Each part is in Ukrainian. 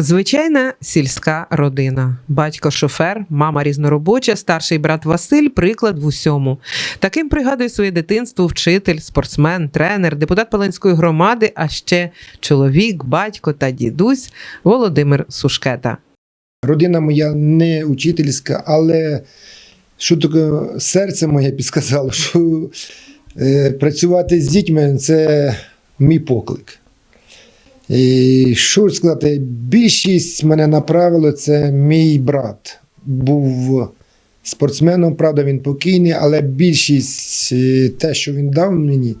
Звичайна сільська родина. Батько шофер, мама різноробоча, старший брат Василь приклад в усьому. Таким пригадує своє дитинство вчитель, спортсмен, тренер, депутат Паланської громади, а ще чоловік, батько та дідусь Володимир Сушкета. Родина моя не учительська, але що таке серце моє підсказало, що е, працювати з дітьми це мій поклик. І що сказати, більшість мене направило, це мій брат. Був спортсменом, правда, він покійний, але більшість е, те, що він дав мені,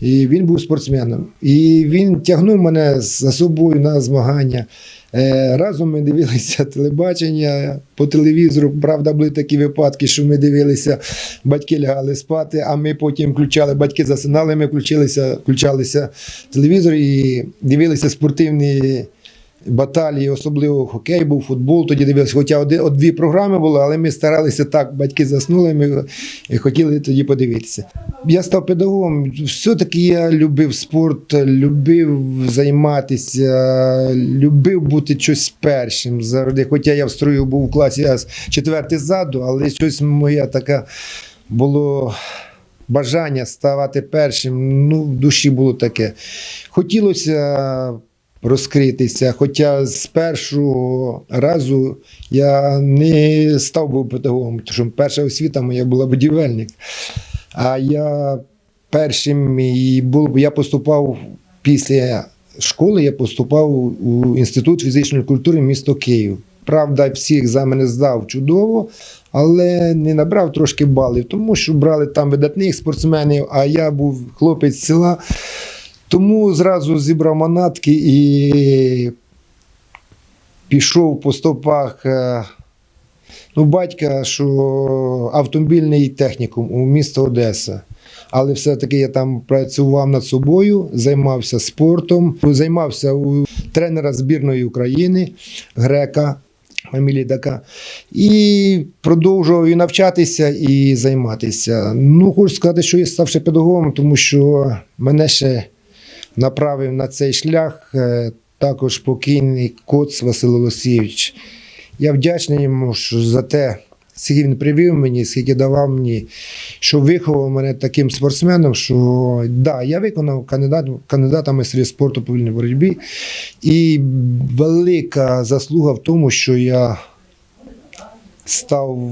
і він був спортсменом. І він тягнув мене за собою на змагання. Е, Разом ми дивилися телебачення по телевізору. Правда, були такі випадки, що ми дивилися, батьки лягали спати, а ми потім включали, батьки засинали, ми включилися, включалися телевізор і дивилися спортивні баталії, особливо хокей був, футбол. Тоді дивилися, хоча один, дві програми були, але ми старалися так, батьки заснули, ми хотіли тоді подивитися. Я став педагогом. Все-таки я любив спорт, любив займатися, любив бути щось першим. Завжди, хоча я в строю був у класі я четвертий ззаду, але щось моє таке було. Бажання ставати першим, ну, в душі було таке. Хотілося розкритися, хоча з першого разу я не став був педагогом, тому що перша освіта моя була будівельник. А я першим і був, я поступав після школи, я поступав у Інститут фізичної культури місто Київ. Правда, всі екзамени здав чудово, але не набрав трошки балів, тому що брали там видатних спортсменів, а я був хлопець села. Тому зразу зібрав манатки і пішов по стопах е, ну, батька, що автомобільний технікум у місто Одеса. Але все-таки я там працював над собою, займався спортом, займався у тренера збірної України, грека. Фамілія така. І продовжував і навчатися, і займатися. Ну, хочу сказати, що я став ще педагогом, тому що мене ще направив на цей шлях е, також покійний коц Василь Олексійович. Я вдячний йому за те, скільки він привів мені, скільки давав мені, що виховав мене таким спортсменом, що да, я виконав кандидат, кандидата в майстрі спорту по вільній боротьбі. І велика заслуга в тому, що я став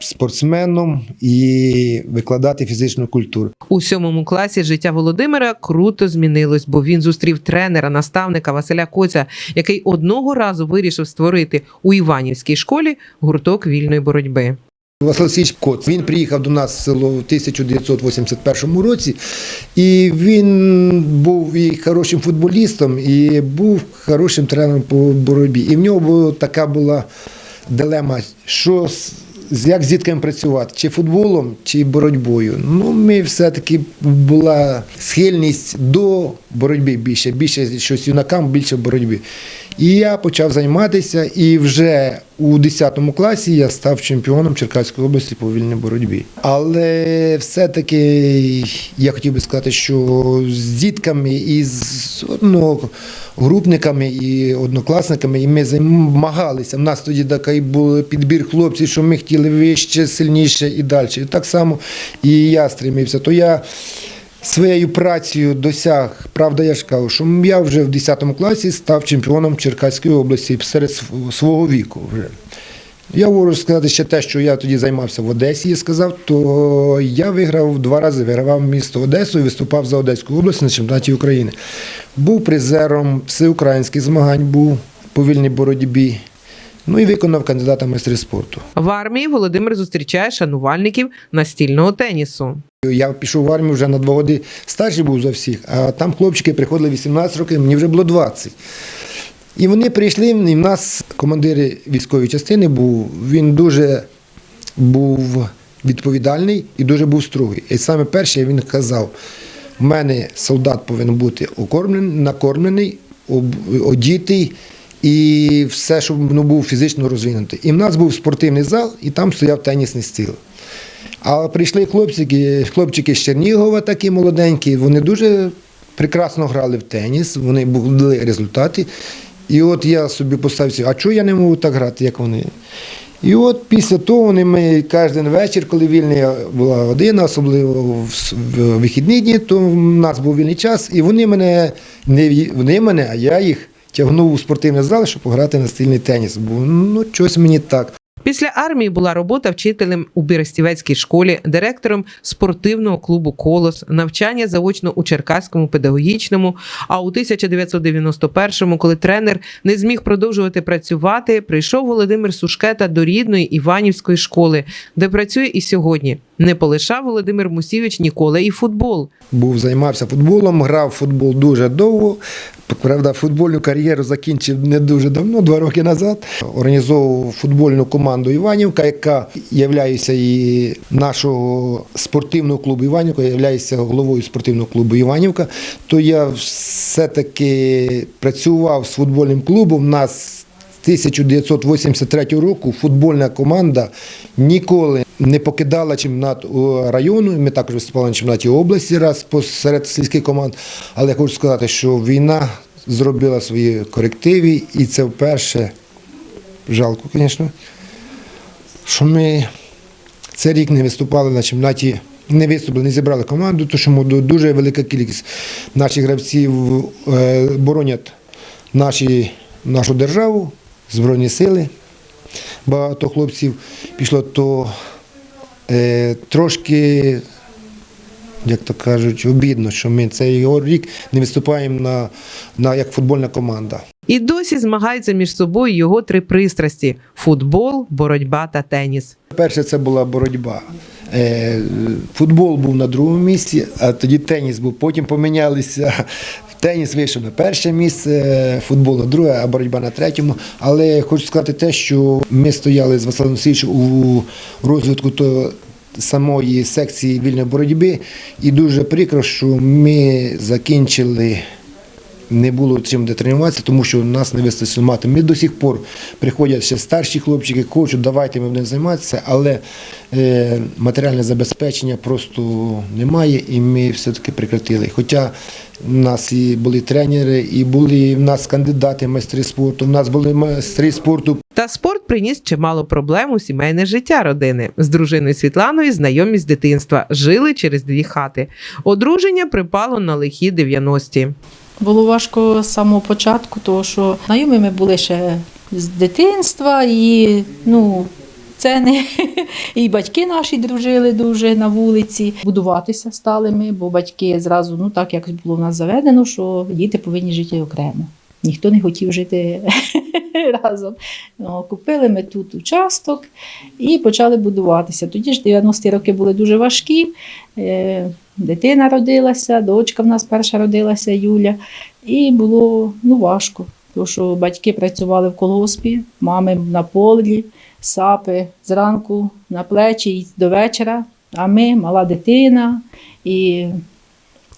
спортсменом і викладати фізичну культуру. У сьомому класі життя Володимира круто змінилось, бо він зустрів тренера, наставника Василя Коця, який одного разу вирішив створити у Іванівській школі гурток вільної боротьби. Василь Коц. Він приїхав до нас в село в 1981 році, і він був і хорошим футболістом, і був хорошим тренером по боротьбі. І в нього була така була дилема, що як з дітками працювати, чи футболом, чи боротьбою. Ну, ми все-таки була схильність до боротьби більше, більше щось юнакам, більше боротьби. І я почав займатися, і вже у 10 класі я став чемпіоном Черкаської області по вільній боротьбі. Але все-таки я хотів би сказати, що з дітками і з одногрупниками і однокласниками і ми змагалися. У нас тоді такий був підбір хлопців, що ми хотіли вище, сильніше і далі. І так само і я стремився. То я своєю працею досяг, правда, я ж кажу, що я вже в 10 класі став чемпіоном Черкаської області серед свого віку вже. Я можу сказати ще те, що я тоді займався в Одесі, я сказав, то я виграв два рази, вигравав місто Одесу і виступав за Одеську область на чемпіонаті України. Був призером всеукраїнських змагань, був по вільній боротьбі. Ну і виконав кандидата майстри спорту. В армії Володимир зустрічає шанувальників настільного тенісу. Я пішов в армію вже на два роки старший був за всіх, а там хлопчики приходили 18 років, мені вже було 20. І вони прийшли, і в нас командир військової частини був, він дуже був відповідальний і дуже був строгий. І саме перше він казав: в мене солдат повинен бути окормлений, накормлений, одітий і все, щоб ну, був фізично розвинутий. І в нас був спортивний зал, і там стояв тенісний стіл. А прийшли хлопчики, хлопчики з Чернігова, такі молоденькі, вони дуже прекрасно грали в теніс, вони були результати. І от я собі поставив, собі, а чого я не можу так грати, як вони? І от після того вони ми кожен вечір, коли вільний була година, особливо в вихідні дні, то в нас був вільний час, і вони мене, не вони мене, а я їх тягнув у спортивний зал, щоб пограти на стильний теніс. Бо ну, щось мені так. Після армії була робота вчителем у Берестівецькій школі, директором спортивного клубу Колос, навчання заочно у Черкаському педагогічному. А у 1991-му, коли тренер не зміг продовжувати працювати, прийшов Володимир Сушкета до рідної Іванівської школи, де працює і сьогодні. Не полишав Володимир Мусівич ніколи і футбол. Був займався футболом, грав футбол дуже довго. Правда, футбольну кар'єру закінчив не дуже давно, два роки назад. Організовував футбольну команду Іванівка, яка є і нашого спортивного клубу Іванівка, є головою спортивного клубу Іванівка. То я все-таки працював з футбольним клубом. У нас 1983 року футбольна команда ніколи не покидала чемпіонат району. Ми також виступали на чемпіонаті області раз посеред сільських команд. Але я хочу сказати, що війна зробила свої корективи, і це вперше, жалко, звісно, що ми цей рік не виступали на чемпіонаті. Не виступили, не зібрали команду, тому що дуже велика кількість наших гравців е, боронять наші, нашу державу, Збройні сили. Багато хлопців пішло, то е, трошки, як то кажуть, обідно, що ми цей рік не виступаємо на, на, як футбольна команда. І досі змагаються між собою його три пристрасті: футбол, боротьба та теніс. Перше це була боротьба. Е, Футбол був на другому місці, а тоді теніс був. Потім помінялися. Теніс вийшов на перше місце, футбол на друге, а боротьба на третьому. Але хочу сказати те, що ми стояли з Василем Васильовичем у розвитку то самої секції вільної боротьби, і дуже прикро, що ми закінчили не було чим де тренуватися, тому що нас не вистачило мати. Ми до сих пор приходять ще старші хлопчики, хочуть, давайте ми будемо займатися, але е, матеріальне забезпечення просто немає, і ми все-таки прекратили. Хоча в нас і були тренери, і були в нас кандидати майстри спорту, в нас були майстри спорту Та спорт приніс чимало проблем у сімейне життя родини. З дружиною Світланою знайомі з дитинства, жили через дві хати. Одруження припало на лихі 90-ті. Було важко з самого початку, тому що знайомі ми були ще з дитинства, і ну, це не і батьки наші дружили дуже на вулиці. Будуватися стали ми, бо батьки зразу, ну так якось було в нас заведено, що діти повинні жити окремо. Ніхто не хотів жити разом. Ну, Купили ми тут участок і почали будуватися. Тоді ж 90-ті роки були дуже важкі. Е, Дитина родилася, дочка в нас перша родилася, Юля. І було ну, важко, тому що батьки працювали в колгоспі, мами на полі, сапи зранку на плечі і до вечора. А ми мала дитина. І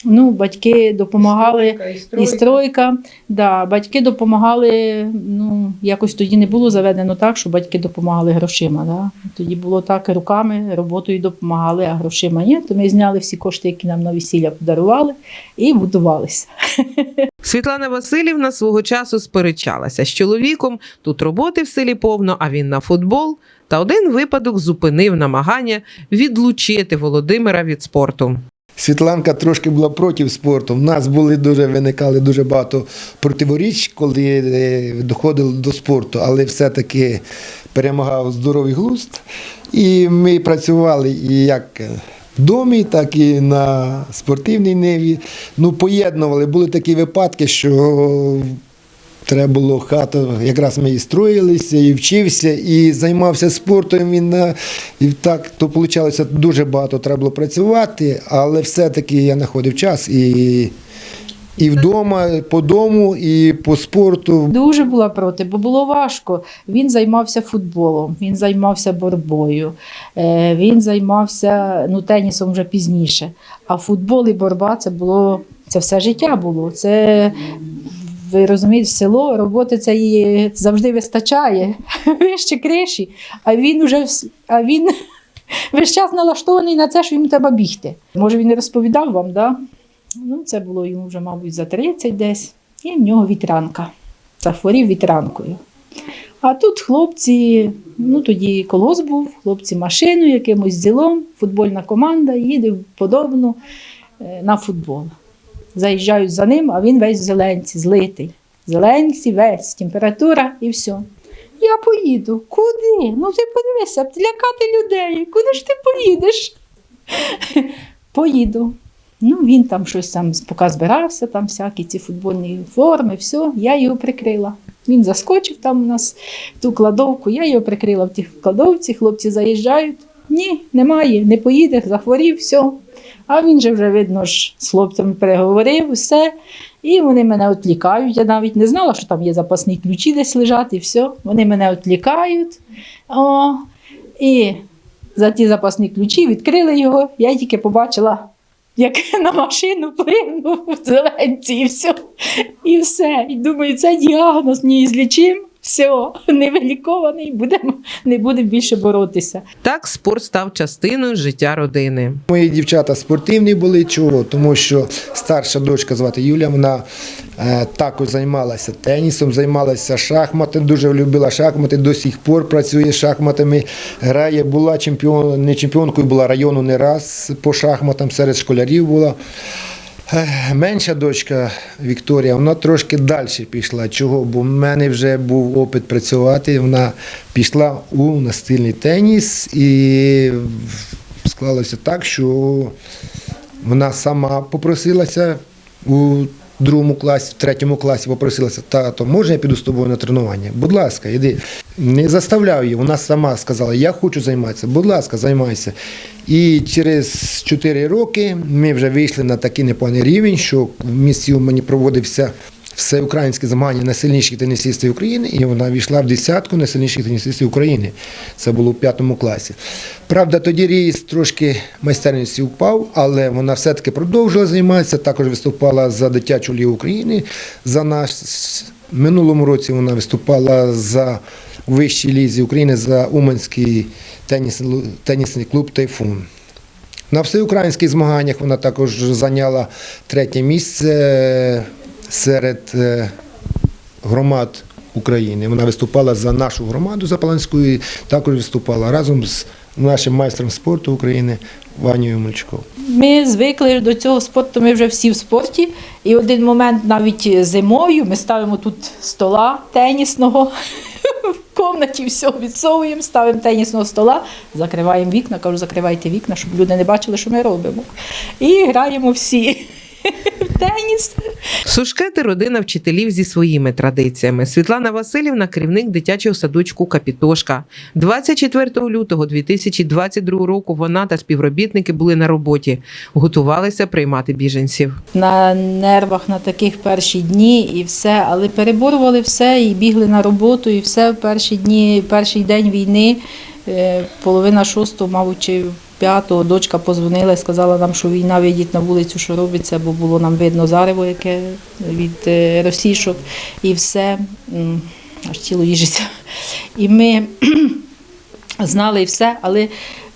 ну, батьки допомагали. І стройка. Да, батьки допомагали. Ну, якось тоді не було заведено так, що батьки допомагали грошима. Да? Тоді було так руками, роботою допомагали, а грошима ні. То ми зняли всі кошти, які нам на весілля подарували, і будувалися. Світлана Васильівна свого часу сперечалася з чоловіком. Тут роботи в селі повно, а він на футбол. Та один випадок зупинив намагання відлучити Володимира від спорту. Світланка трошки була проти спорту. У нас були дуже виникали дуже багато противоріч, коли е, доходило до спорту, але все-таки перемагав здоровий глузд. І ми працювали як в домі, так і на спортивній ниві. Ну, поєднували. Були такі випадки, що Треба було хату, якраз ми і строїлися, і вчився, і займався спортом. На, і так то вийшло дуже багато треба було працювати, але все-таки я знаходив час і, і вдома, по дому, і по спорту. Дуже була проти, бо було важко. Він займався футболом, він займався боротьбою, е, він займався ну, тенісом вже пізніше. А футбол і боротьба це було це все життя було. Це ви розумієте, село роботи це завжди вистачає. Вище криші. А він уже а він весь час налаштований на це, що йому треба бігти. Може, він не розповідав вам, да? Ну, це було йому вже, мабуть, за 30 десь, і в нього вітрянка. захворів вітранкою. А тут хлопці, ну тоді колгосп був, хлопці машиною, якимось ділом, футбольна команда їде подобно е, на футбол. Заїжджають за ним, а він весь зеленці, злитий. Зеленці, весь, температура і все. Я поїду. Куди? Ну ти подивися, лякати людей. Куди ж ти поїдеш? Поїду. Ну, він там щось там поки збирався, там всякі ці футбольні форми, все, я його прикрила. Він заскочив там у нас ту кладовку, я його прикрила в тій кладовці, хлопці заїжджають. Ні, немає, не поїде, захворів, все. А він же вже, видно, ж з хлопцями переговорив, все. І вони мене відлікають. Я навіть не знала, що там є запасні ключі десь лежать, і все. Вони мене відлікають. О, і за ті запасні ключі відкрили його. Я тільки побачила, як на машину пригнув в зеленці, і все. І все. І думаю, це діагноз неізлічим. Все, невилікований, будемо, не будемо більше боротися. Так спорт став частиною життя родини. Мої дівчата спортивні були. Чого? Тому що старша дочка звати Юля, вона е, також займалася тенісом, займалася шахматами, дуже любила шахмати, до сих пор працює шахматами, грає, була чемпіон, не чемпіонкою, була району не раз по шахматам, серед школярів була. Менша дочка Вікторія, вона трошки далі пішла. Чого? Бо в мене вже був опит працювати. Вона пішла у настильний теніс і склалося так, що вона сама попросилася у другому класі, в третьому класі попросилася, тато, можна я піду з тобою на тренування? Будь ласка, йди. Не заставляв її, вона сама сказала, я хочу займатися, будь ласка, займайся. І через 4 роки ми вже вийшли на такий непоганий рівень, що в місті мені проводився всеукраїнське змагання найсильніших тенісистів України, і вона війшла в десятку найсильніших тенісистів України. Це було в п'ятому класі. Правда, тоді ріст трошки майстерності впав, але вона все-таки продовжила займатися. Також виступала за дитячу лігу України. За нас минулому році вона виступала за вищій лізі України за Уманський теніс, тенісний клуб Тайфун. На всеукраїнських змаганнях вона також зайняла третє місце серед е, громад України. Вона виступала за нашу громаду Запаланську і також виступала разом з нашим майстром спорту України Ванією Мальчковим. Ми звикли до цього спорту, ми вже всі в спорті. І один момент навіть зимою ми ставимо тут стола тенісного в кімнаті, все відсовуємо, ставимо тенісного стола, закриваємо вікна, кажу, закривайте вікна, щоб люди не бачили, що ми робимо. І граємо всі в теніс. Сушкети родина вчителів зі своїми традиціями. Світлана Васильівна, керівник дитячого садочку Капітошка. 24 лютого 2022 року вона та співробітники були на роботі, готувалися приймати біженців. на нервах на таких перші дні і все, але переборювали все і бігли на роботу, і все в перші дні, перший день війни, половина шостого, мабуть, п'ятого, дочка позвонила і сказала нам, що війна, вийдіть на вулицю, що робиться, бо було нам видно зарево, яке від е, російшок, і все, аж тіло їжиться. І ми знали і все, але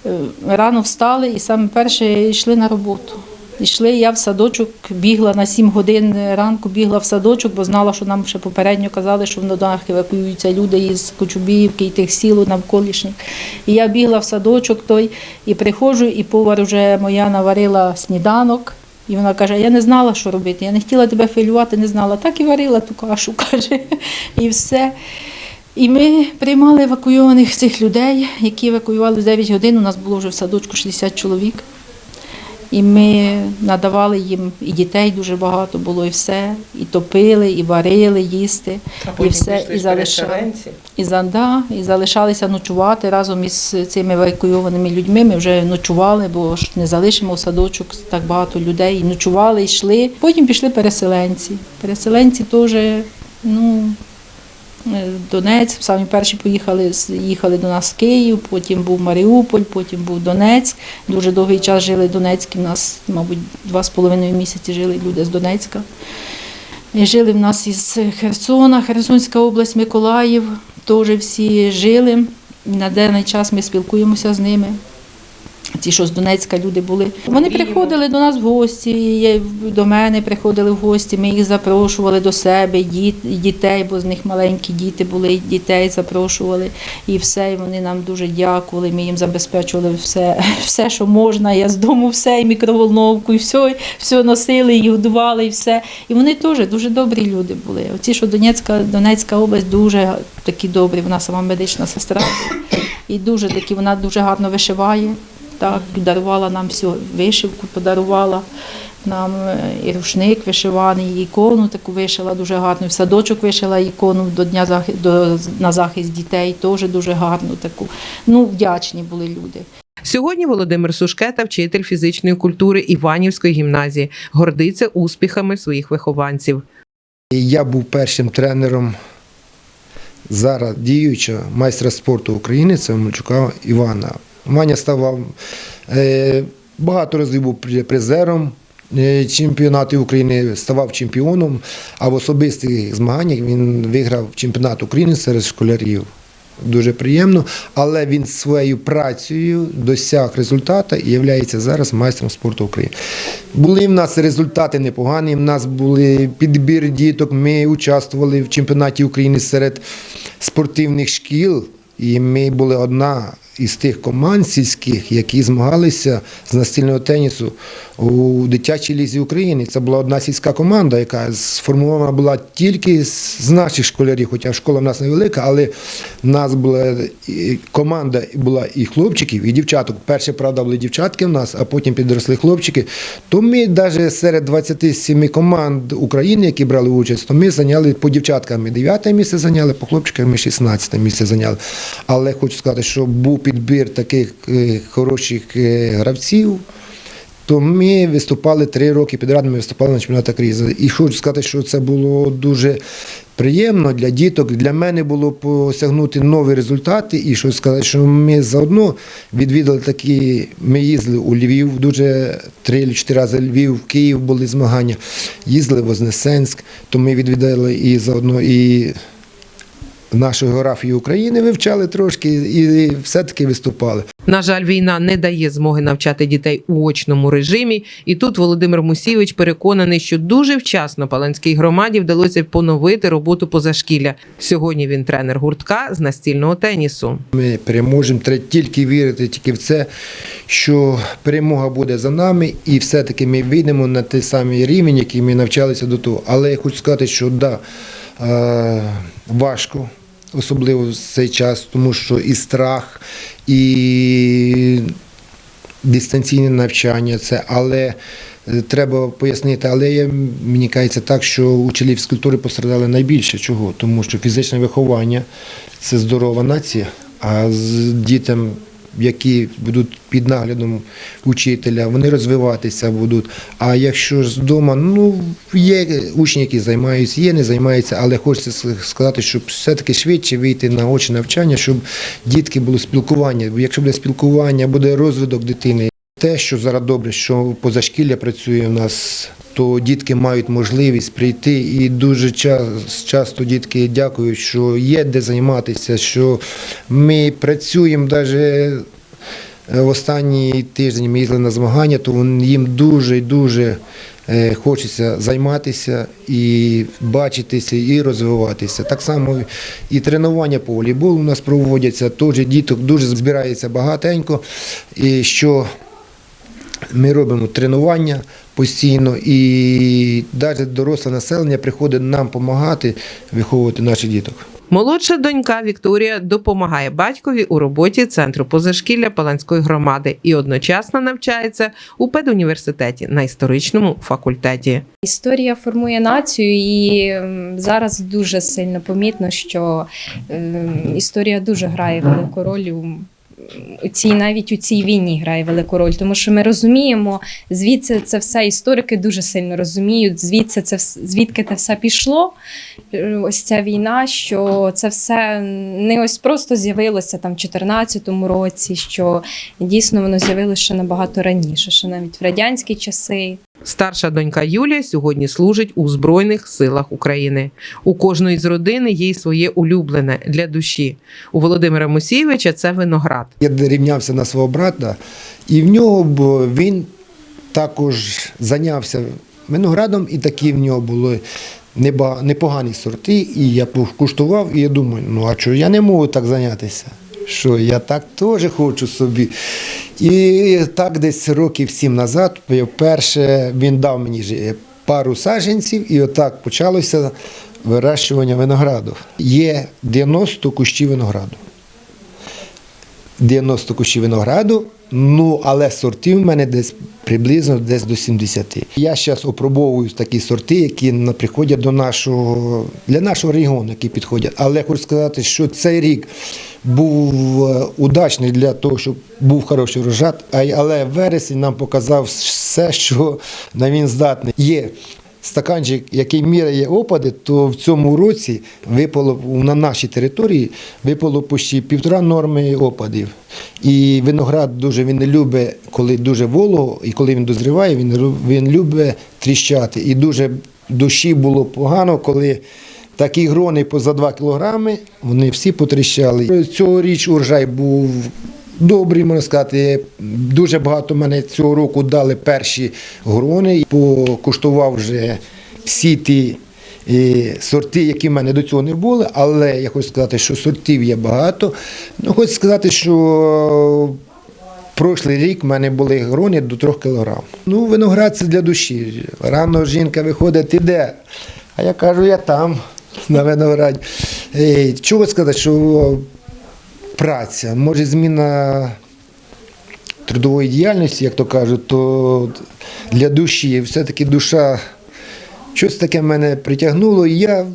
е, рано встали і саме перше йшли на роботу. Йшли, я в садочок бігла на 7 годин ранку, бігла в садочок, бо знала, що нам ще попередньо казали, що в Нодонах евакуюються люди із Кочубіївки і тих сіл навколишніх. І я бігла в садочок той і приходжу, і повар вже моя наварила сніданок. І вона каже: Я не знала, що робити. Я не хотіла тебе хвилювати, не знала. Так і варила ту кашу, каже, і все. І ми приймали евакуйованих цих людей, які евакуювали в 9 годин. У нас було вже в садочку 60 чоловік. І ми надавали їм і дітей дуже багато було, і все, і топили, і варили їсти, і все, і залишали. І, за- да, і залишалися ночувати разом із цими евакуйованими людьми. Ми вже ночували, бо ж не залишимо в садочок так багато людей. І ночували, йшли. Потім пішли переселенці. Переселенці теж, ну. Е, Донець, самі перші поїхали, їхали до нас в Київ, потім був Маріуполь, потім був Донецьк. Дуже довгий час жили Донецькі. У нас, мабуть, два з половиною місяці жили люди з Донецька. І Жили в нас із Херсона, Херсонська область, Миколаїв, теж всі жили. На даний час ми спілкуємося з ними. Ті, що з Донецька люди були, вони приходили до нас в гості, до мене приходили в гості. Ми їх запрошували до себе, дітей, бо з них маленькі діти були, дітей запрошували і все. І вони нам дуже дякували. Ми їм забезпечували все, все, що можна. Я з дому все, і мікроволновку, і все, і все носили, і годували, і все. І вони теж дуже добрі люди були. Оці, що Донецька, Донецька область дуже такі добрі. Вона сама медична сестра. І дуже такі, вона дуже гарно вишиває. Так, подарувала нам всю вишивку, подарувала нам е, і рушник вишиваний, і ікону таку вишила дуже гарну. В садочок вишила ікону до дня захи- до, на захист дітей, теж дуже гарну таку. Ну, вдячні були люди. Сьогодні Володимир Сушкета, вчитель фізичної культури Іванівської гімназії, гордиться успіхами своїх вихованців. Я був першим тренером зараз діючого майстра спорту України, це Мальчука Івана. Ваня ставав е, багато разів був призером е, чемпіонату України, ставав чемпіоном, а в особистих змаганнях він виграв чемпіонат України серед школярів. Дуже приємно, але він своєю працею досяг результату і є зараз майстром спорту України. Були в нас результати непогані. В нас були підбір діток. Ми участвували в чемпіонаті України серед спортивних шкіл, і ми були одна із тих команд сільських, які змагалися з настільного тенісу у дитячій лізі України. Це була одна сільська команда, яка сформована була тільки з наших школярів, хоча школа в нас невелика, але в нас була команда була і хлопчиків, і дівчаток. Перше, правда, були дівчатки в нас, а потім підросли хлопчики. То ми навіть серед 27 команд України, які брали участь, то ми зайняли по дівчаткам ми 9 місце зайняли, по хлопчикам ми 16 місце зайняли. Але хочу сказати, що був підбір таких е, хороших е, гравців. То ми виступали три роки підряд, ми виступали на чемпіонатах країни. І хочу сказати, що це було дуже приємно для діток. Для мене було посягнути нові результати. І що сказати, що ми заодно відвідали такі. Ми їздили у Львів, дуже три чи чотири рази Львів, Київ були змагання. Їздили в Вознесенськ, то ми відвідали і заодно і нашу географію України вивчали трошки, і все-таки виступали. На жаль, війна не дає змоги навчати дітей у очному режимі. І тут Володимир Мусійович переконаний, що дуже вчасно Паланській громаді вдалося поновити роботу позашкілля. Сьогодні він тренер гуртка з настільного тенісу. Ми переможемо. Треба тільки вірити тільки в це, що перемога буде за нами, і все-таки ми вийдемо на той самий рівень, який ми навчалися до того. Але я хочу сказати, що да, е, важко, особливо в цей час, тому що і страх, і дистанційне навчання це, але. е, Треба пояснити, але я, мені кажеться так, що учителі фізкультури пострадали найбільше. Чого? Тому що фізичне виховання це здорова нація, а з дітям, які будуть під наглядом учителя, вони розвиватися будуть. А якщо ж вдома, ну є учні, які займаються, є, не займаються, але хочеться сказати, щоб все-таки швидше вийти на очі навчання, щоб дітки було спілкування. Якщо буде спілкування, буде розвиток дитини. Те, що зараз добре, що позашкілля працює у нас, то дітки мають можливість прийти, і дуже час- часто дітки дякують, що є де займатися, що ми працюємо навіть в останній тиждень ми їздили на змагання, то їм дуже і дуже е, хочеться займатися і бачитися, і розвиватися. Так само і тренування по волейболу у нас проводяться, теж діток дуже збирається багатенько. І що ми робимо тренування постійно, і навіть доросле населення приходить нам допомагати виховувати наших діток. Молодша донька Вікторія допомагає батькові у роботі центру позашкілля Паланської громади і одночасно навчається у педуніверситеті на історичному факультеті. Історія формує націю, і зараз дуже сильно помітно, що ем, історія дуже грає велику роль у. У цій навіть у цій війні грає велику роль, тому що ми розуміємо, звідси це все історики дуже сильно розуміють, звідси це звідки це все пішло. Ось ця війна, що це все не ось просто з'явилося там в 2014 році, що дійсно воно з'явилося ще набагато раніше, ще навіть в радянські часи. Старша донька Юлія сьогодні служить у Збройних силах України. У кожної з родини є своє улюблене для душі. У Володимира Мусійовича це виноград. Я рівнявся на свого брата, і в нього він також зайнявся виноградом, і такі в нього були непогані сорти. І я куштував, і я думаю, ну а чого я не можу так зайнятися? Що я так теж хочу собі. І так десь років сім назад, вперше він дав мені пару саженців, і отак почалося вирощування винограду. Є 90 кущів винограду. 90 кущів винограду, ну але сортів в мене десь приблизно десь до 70. Я зараз опробовую такі сорти, які приходять до нашого для нашого регіону, які підходять. Але хочу сказати, що цей рік був е, удачний для того, щоб був хороший й- але вересень нам показав все, що на він здатний. Є стаканчик, який міряє опади, то в цьому році випало на нашій території випало почти півтора норми опадів. І виноград дуже він не любить, коли дуже волого, і коли він дозріває, він, він любить тріщати. І дуже душі було погано, коли такі грони поза 2 кілограми, вони всі потріщали. Цьогоріч урожай був Добрі, можна сказати, дуже багато мене цього року дали перші грони. Покуштував вже всі ті е, сорти, які в мене до цього не були, але я хочу сказати, що сортів є багато. Ну, хочу сказати, що прошлий рік в мене були грони до 3 кг. Ну, виноград це для душі. Рано жінка виходить, іде. А я кажу, я там, на винограді. Е, Чого сказати, що праця, може зміна трудової діяльності, як то кажуть, то для душі все-таки душа щось таке мене притягнуло, і я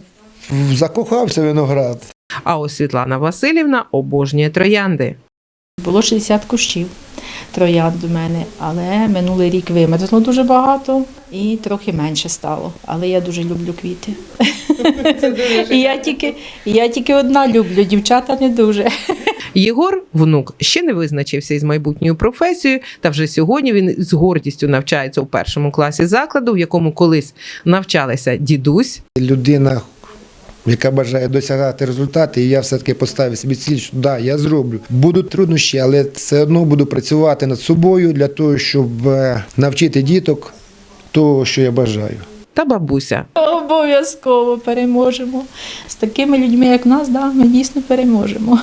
закохався в виноград. А ось Світлана Васильівна обожнює троянди. Було 60 кущів троянд у мене, але минулий рік вимерзло дуже багато і трохи менше стало. Але я дуже люблю квіти. І я тільки, я тільки одна люблю, дівчата не дуже. Єгор, внук, ще не визначився із майбутньою професією, та вже сьогодні він з гордістю навчається у першому класі закладу, в якому колись навчалися дідусь. Людина, яка бажає досягати результатів, і я все-таки поставив собі ціль, що да, я зроблю. Будуть труднощі, але все одно буду працювати над собою для того, щоб е, навчити діток того, що я бажаю. Та бабуся. Обов'язково переможемо. З такими людьми, як нас, да, ми дійсно переможемо.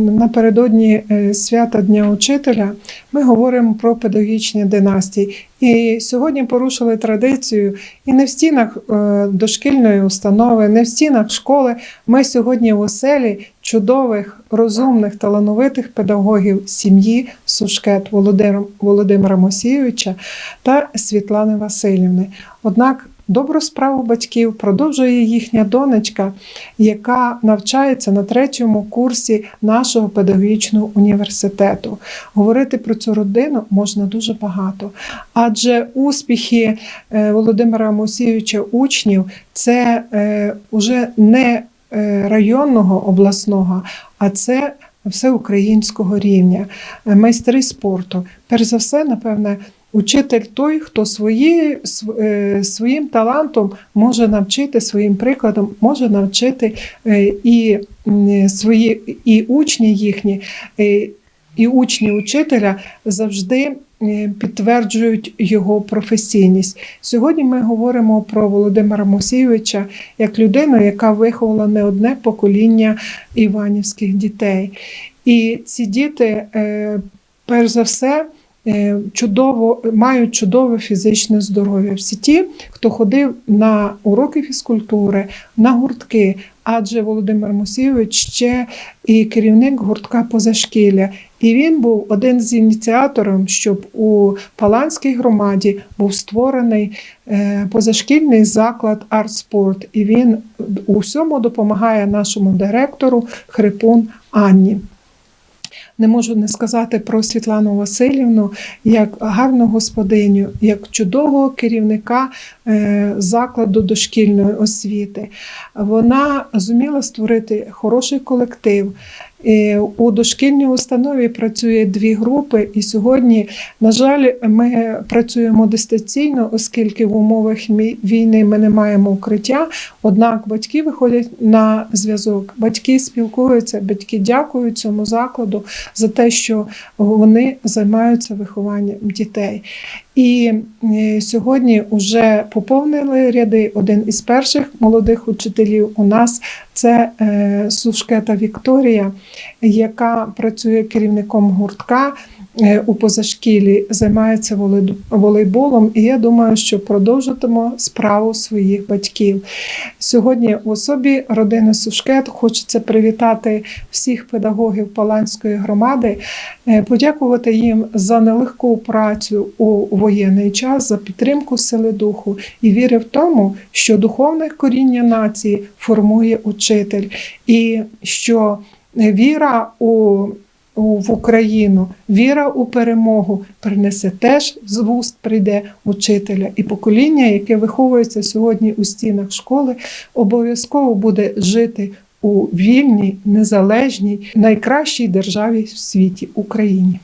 Напередодні е, свята Дня Учителя ми говоримо про педагогічні династії. І сьогодні порушили традицію, і не в стінах е, дошкільної установи, не в стінах школи. Ми сьогодні в оселі чудових, розумних, талановитих педагогів сім'ї Сушкет Володимира, Мосійовича та Світлани Васильівни. Однак добру справу батьків продовжує їхня донечка, яка навчається на третьому курсі нашого педагогічного університету. Говорити про цю родину можна дуже багато, адже успіхи е, Володимира Мосійовича учнів це е, уже не е, районного обласного, а це всеукраїнського рівня, Е, майстри спорту. Перш за все, напевне. Учитель той, хто свої, е, своїм талантом може навчити, своїм прикладом може навчити е, і свої і учні їхні, е, і учні учителя завжди підтверджують його професійність. Сьогодні ми говоримо про Володимира Мосійовича як людину, яка виховала не одне покоління іванівських дітей. І ці діти, перш за все, чудово мають чудове фізичне здоров'я. Всі ті, хто ходив на уроки фізкультури, на гуртки, адже Володимир Мусійович ще і керівник гуртка позашкілля. І він був один з ініціаторів, щоб у Паланській громаді був створений е, позашкільний заклад «Артспорт». І він у всьому допомагає нашому директору Хрипун Анні. Не можу не сказати про Світлану Васильівну як гарну господиню, як чудового керівника е, закладу дошкільної освіти. Вона зуміла створити хороший колектив у дошкільній установі працює дві групи, і сьогодні, на жаль, ми працюємо дистанційно, оскільки в умовах війни ми не маємо укриття. Однак батьки виходять на зв'язок. Батьки спілкуються, батьки дякують цьому закладу за те, що вони займаються вихованням дітей. І е, сьогодні вже поповнили ряди. Один із перших молодих учителів у нас це е, Сушкета Вікторія, яка працює керівником гуртка. е, У позашкілі займається волейболом, і я думаю, що продовжитиму справу своїх батьків. Сьогодні в особі родини Сушкет хочеться привітати всіх педагогів Паланської громади, подякувати їм за нелегку працю у воєнний час, за підтримку сили духу і віри в тому, що духовне коріння нації формує учитель, і що віра у в Україну, віра у перемогу принесе теж з вуст прийде учителя. І покоління, яке виховується сьогодні у стінах школи, обов'язково буде жити у вільній, незалежній, найкращій державі в світі Україні.